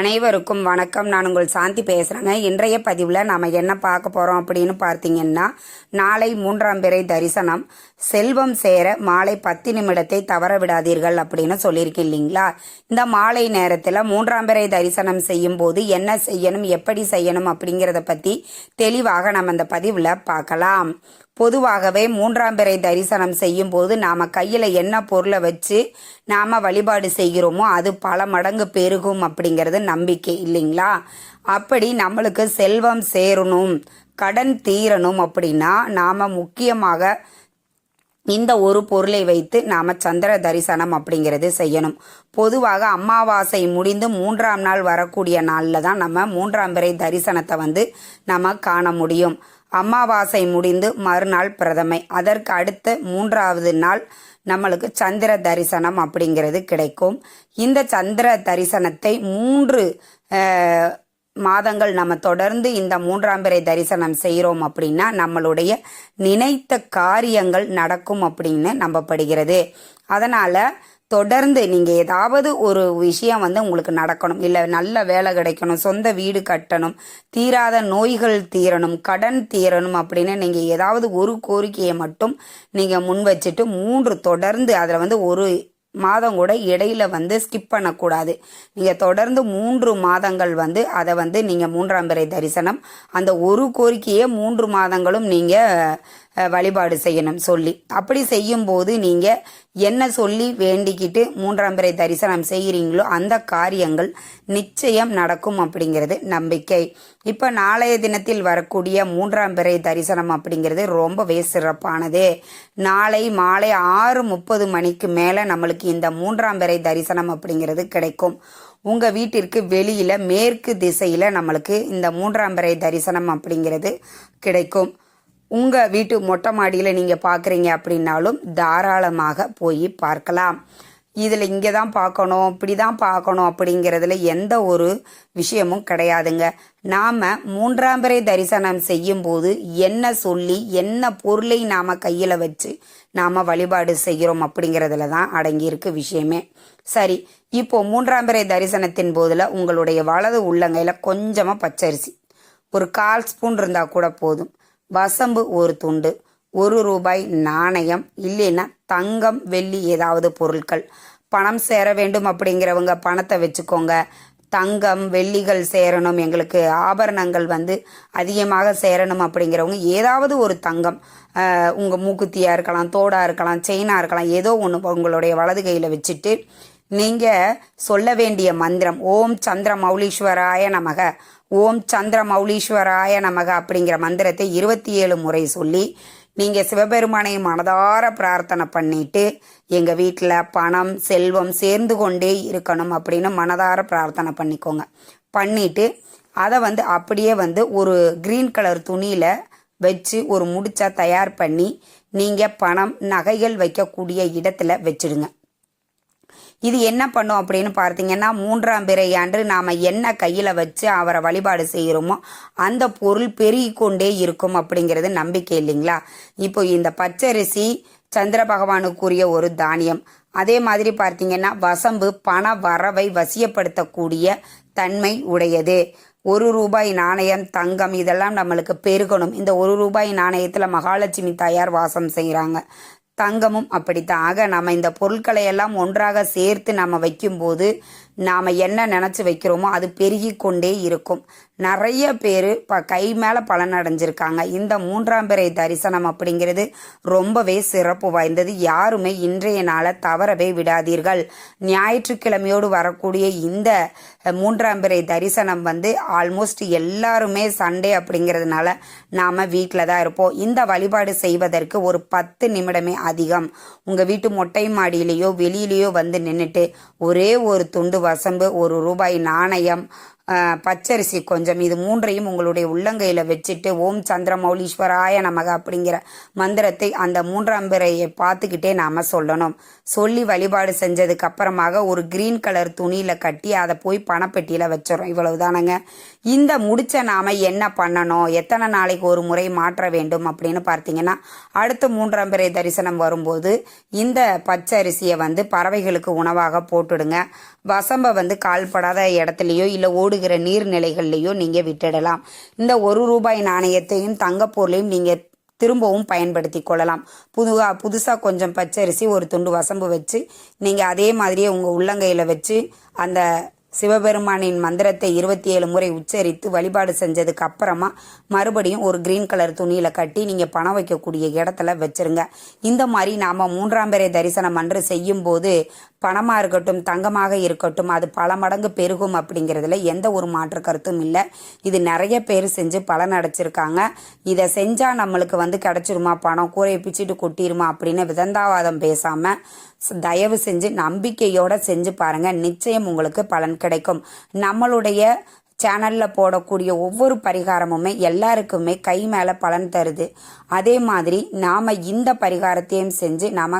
அனைவருக்கும் வணக்கம். நான் உங்கள் சாந்தி பேசுகிறேங்க இன்றைய பதிவில் நாம் என்ன பார்க்க போகிறோம் அப்படின்னு பார்த்தீங்கன்னா நாளை மூன்றாம் பிறை தரிசனம். செல்வம் சேர மாலை பத்து நிமிடத்தை தவற விடாதீர்கள் அப்படின்னு சொல்லியிருக்கேன் இல்லைங்களா? இந்த மாலை நேரத்தில் மூன்றாம் பிறை தரிசனம் செய்யும் போது என்ன செய்யணும் எப்படி செய்யணும் அப்படிங்கிறத பற்றி தெளிவாக நம்ம இந்த பதிவில் பார்க்கலாம். பொதுவாகவே மூன்றாம் பிறை தரிசனம் செய்யும் போது நாம கையில என்ன பொருளை வச்சு நாம வழிபாடு செய்கிறோமோ அது பல மடங்கு பெருகும் அப்படிங்கிறது நம்பிக்கை இல்லைங்களா? அப்படி நம்மளுக்கு செல்வம் சேரணும் கடன் தீரணும் அப்படின்னா நாம முக்கியமாக இந்த ஒரு பொருளை வைத்து நாம சந்திர தரிசனம் அப்படிங்கிறது செய்யணும். பொதுவாக அமாவாசை முடிந்து மூன்றாம் நாள் வரக்கூடிய நாளில் தான் நம்ம மூன்றாம் பிறை தரிசனத்தை வந்து நம்ம காண முடியும். அமாவாசை முடிந்து மறுநாள் பிரதமை. அதற்கு அடுத்த மூன்றாவது நாள் நம்மளுக்கு சந்திர தரிசனம் அப்படிங்கிறது கிடைக்கும். இந்த சந்திர தரிசனத்தை மூன்று மாதங்கள் நம்ம தொடர்ந்து இந்த மூன்றாம் பிறை தரிசனம் செய்கிறோம் அப்படின்னா நம்மளுடைய நினைத்த காரியங்கள் நடக்கும் அப்படின்னு நம்பப்படுகிறது. அதனால் தொடர்ந்து நீங்கள் ஏதாவது ஒரு விஷயம் வந்து உங்களுக்கு நடக்கணும். இல்லை நல்ல வேலை கிடைக்கணும் சொந்த வீடு கட்டணும் தீராத நோய்கள் தீரணும் கடன் தீரணும் அப்படின்னு நீங்கள் ஏதாவது ஒரு கோரிக்கையை மட்டும் நீங்கள் முன் வச்சுட்டு மூன்று தொடர்ந்து அதில் வந்து ஒரு மாதம் கூட இடையில வந்து ஸ்கிப் பண்ணக்கூடாது. நீங்கள் தொடர்ந்து மூன்று மாதங்கள் வந்து அதை வந்து நீங்கள் மூன்றாம் பிறை தரிசனம் அந்த ஒரு கோரிக்கையை மூன்று மாதங்களும் நீங்கள் வழிபாடு செய்யணும் சொல்லி. அப்படி செய்யும்போது நீங்கள் என்ன சொல்லி வேண்டிக்கிட்டு மூன்றாம் பிறை தரிசனம் செய்கிறீங்களோ அந்த காரியங்கள் நிச்சயம் நடக்கும் அப்படிங்கிறது நம்பிக்கை. இப்போ நாளைய தினத்தில் வரக்கூடிய மூன்றாம் பிறை தரிசனம் அப்படிங்கிறது ரொம்பவே சிறப்பானது. நாளை மாலை ஆறு முப்பது மணிக்கு மேலே நம்மளுக்கு இந்த மூன்றாம் பிறை தரிசனம் அப்படிங்கிறது கிடைக்கும். உங்க வீட்டிற்கு வெளியில மேற்கு திசையில நம்மளுக்கு இந்த மூன்றாம் பிறை தரிசனம் அப்படிங்கிறது கிடைக்கும். உங்கள் வீட்டு மொட்டை மாடியில் நீங்கள் பார்க்குறீங்க அப்படின்னாலும் தாராளமாக போய் பார்க்கலாம். இதில் இங்கே தான் பார்க்கணும் இப்படி தான் பார்க்கணும் அப்படிங்கிறதுல எந்த ஒரு விஷயமும் கிடையாதுங்க. நாம் மூன்றாம் பிறை தரிசனம் செய்யும்போது என்ன சொல்லி என்ன பொருளை நாம் கையில் வச்சு நாம் வழிபாடு செய்கிறோம் அப்படிங்கிறதுல தான் அடங்கியிருக்கு விஷயமே. சரி இப்போ மூன்றாம் பிறை தரிசனத்தின் போதில் உங்களுடைய வலது உள்ளங்கையில் கொஞ்சமாக பச்சரிசி. ஒரு கால் ஸ்பூன் இருந்தால் கூட போதும். வசம்பு ஒரு துண்டு ஒரு ரூபாய் நாணயம் இல்லைன்னா தங்கம் வெள்ளி ஏதாவது பொருட்கள். பணம் சேர வேண்டும் அப்படிங்கிறவங்க பணத்தை வச்சுக்கோங்க. தங்கம் வெள்ளிகள் சேரணும் எங்களுக்கு ஆபரணங்கள் வந்து அதிகமாக சேரணும் அப்படிங்கிறவங்க ஏதாவது ஒரு தங்கம் உங்கள் மூக்குத்தியாக இருக்கலாம் தோடாக இருக்கலாம் செயினாக இருக்கலாம் ஏதோ ஒன்று உங்களுடைய வலது கையில் வச்சுட்டு நீங்க சொல்ல வேண்டிய மந்திரம் ஓம் சந்திர மௌலீஸ்வராய நமக ஓம் சந்திர மௌலீஸ்வராய நமக அப்படிங்கிற மந்திரத்தை இருபத்தி ஏழு முறை சொல்லி நீங்க சிவபெருமானை மனதார பிரார்த்தனை பண்ணிட்டு எங்க வீட்டில் பணம் செல்வம் சேர்ந்து கொண்டே இருக்கணும் அப்படின்னு மனதார பிரார்த்தனை பண்ணிக்கோங்க. பண்ணிட்டு அதை வந்து அப்படியே வந்து ஒரு கிரீன் கலர் துணியில வச்சு ஒரு முடிச்சா தயார் பண்ணி நீங்க பணம் நகைகள் வைக்கக்கூடிய இடத்துல வச்சிடுங்க. இது என்ன பண்ணும் அப்படின்னு பார்த்தீங்கன்னா மூன்றாம் பிறை அன்று நாம் என்ன கையில் வச்சு அவரை வழிபாடு செய்கிறோமோ அந்த பொருள் பெருகி கொண்டே இருக்கும் அப்படிங்கிறது நம்பிக்கை இல்லைங்களா? இப்போ இந்த பச்சரிசி சந்திர பகவானுக்குரிய ஒரு தானியம் அதே மாதிரி பார்த்தீங்கன்னா வசம்பு பண வரவை வசியப்படுத்தக்கூடிய தன்மை உடையது. ஒரு ரூபாய் நாணயம் தங்கம் இதெல்லாம் நம்மளுக்கு பெருகணும். இந்த ஒரு ரூபாய் நாணயத்தில் மகாலட்சுமி தாயார் வாசம் செய்கிறாங்க தங்கமும் அப்படித்தான். ஆக நம்ம இந்த பொருட்களை எல்லாம் ஒன்றாக சேர்த்து நம்ம வைக்கும்போது நாம் என்ன நினச்சி வைக்கிறோமோ அது பெருகி கொண்டே இருக்கும். நிறைய பேர் இப்போ கை மேலே பலன் அடைஞ்சிருக்காங்க. இந்த மூன்றாம் பிறை தரிசனம் அப்படிங்கிறது ரொம்பவே சிறப்பு வாய்ந்தது. யாருமே இன்றைய நாளை தவறவே விடாதீர்கள். ஞாயிற்றுக்கிழமையோடு வரக்கூடிய இந்த மூன்றாம் பிறை தரிசனம் வந்து ஆல்மோஸ்ட் எல்லாருமே சண்டே அப்படிங்கிறதுனால நாம் வீட்டில் தான் இருப்போம். இந்த வழிபாடு செய்வதற்கு ஒரு பத்து நிமிடமே அதிகம். உங்கள் வீட்டு மொட்டை மாடியிலேயோ வெளியிலேயோ வந்து நின்றுட்டு ஒரே ஒரு துண்டு வசம்பு ஒரு ரூபாய் நாணயம் பச்சரிசி கொஞ்சம். இது மூன்றையும் உங்களுடைய உள்ளங்கையில் வச்சுட்டு ஓம் சந்திரமௌலீஸ்வராய நமக அப்படிங்கிற மந்திரத்தை அந்த மூன்றாம் பிறையை பார்த்துக்கிட்டே நாம் சொல்லணும். சொல்லி வழிபாடு செஞ்சதுக்கு அப்புறமாக ஒரு கிரீன் கலர் துணியில் கட்டி அதை போய் பணப்பெட்டியில் வச்சிடறோம். இவ்வளவுதானங்க? இந்த முடிச்ச நாம என்ன பண்ணணும்? எத்தனை நாளைக்கு ஒரு முறை மாற்ற வேண்டும் அப்படின்னு பார்த்தீங்கன்னா அடுத்த மூன்றாம் பிறை தரிசனம் வரும்போது இந்த பச்சரிசியை வந்து பறவைகளுக்கு உணவாக போட்டுடுங்க. வசம்பை வந்து கால்படாத இடத்துலையோ இல்லை ஓடுகிற நீர்நிலைகள்லையோ நீங்கள் விட்டுடலாம். இந்த ஒரு ரூபாய் நாணயத்தையும் தங்கப் பொருளையும் நீங்கள் திரும்பவும் பயன்படுத்தி கொள்ளலாம். புதுவா புதுசாக கொஞ்சம் பச்சரிசி ஒரு துண்டு வசம்பு வச்சு நீங்கள் அதே மாதிரியே உங்கள் உள்ளங்கையில் வச்சு அந்த சிவபெருமானின் மந்திரத்தை இருபத்தி ஏழு முறை உச்சரித்து வழிபாடு செஞ்சதுக்கு அப்புறமா மறுபடியும் ஒரு கிரீன் கலர் துணியில் கட்டி நீங்கள் பணம் வைக்கக்கூடிய இடத்துல வச்சிருங்க. இந்த மாதிரி நாம் மூன்றாம் பிறை தரிசனம் அன்று செய்யும் போது பணமாக இருக்கட்டும் தங்கமாக இருக்கட்டும் அது பல மடங்கு பெருகும் அப்படிங்கிறதுல எந்த ஒரு மாற்று கருத்தும் இல்லை. இது நிறைய பேர் செஞ்சு பலன் அடைச்சிருக்காங்க. இதை செஞ்சால் நம்மளுக்கு வந்து கிடச்சிருமா பணம்? கூரையை பிச்சுட்டு கொட்டிருமா அப்படின்னு விதந்தாவாதம் பேசாமல் தயவு செஞ்சு நம்பிக்கையோட செஞ்சு பாருங்க. நிச்சயம் உங்களுக்கு பலன் கிடைக்கும். நம்மளுடைய சேனலில் போடக்கூடிய ஒவ்வொரு பரிகாரமுமே எல்லாருக்குமே கை மேலே பலன் தருது. அதே மாதிரி நாம் இந்த பரிகாரத்தையும் செஞ்சு நாம்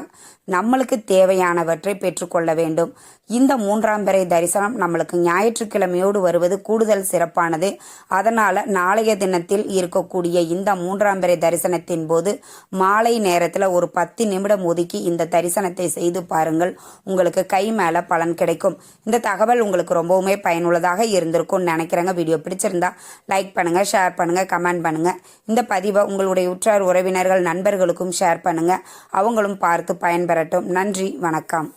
நம்மளுக்கு தேவையானவற்றை பெற்றுக்கொள்ள வேண்டும். இந்த மூன்றாம் பிறை தரிசனம் நம்மளுக்கு ஞாயிற்றுக்கிழமையோடு வருவது கூடுதல் சிறப்பானது. அதனால் நாளைய தினத்தில் இருக்கக்கூடிய இந்த மூன்றாம் பிறை தரிசனத்தின் போது மாலை நேரத்தில் ஒரு பத்து நிமிடம் ஒதுக்கி இந்த தரிசனத்தை செய்து பாருங்கள். உங்களுக்கு கை மேலே பலன் கிடைக்கும். இந்த தகவல் உங்களுக்கு ரொம்பவுமே பயனுள்ளதாக இருந்திருக்கும்னு நினைக்கிறேங்க வீடியோ பிடிச்சிருந்தா லைக் பண்ணுங்க ஷேர் பண்ணுங்க கமெண்ட் பண்ணுங்க. இந்த பதிவை உங்களுடைய உற்றார் உறவினர்கள் நண்பர்களுக்கும் ஷேர் பண்ணுங்க. அவங்களும் பார்த்து பயன்பெறட்டும். நன்றி வணக்கம்.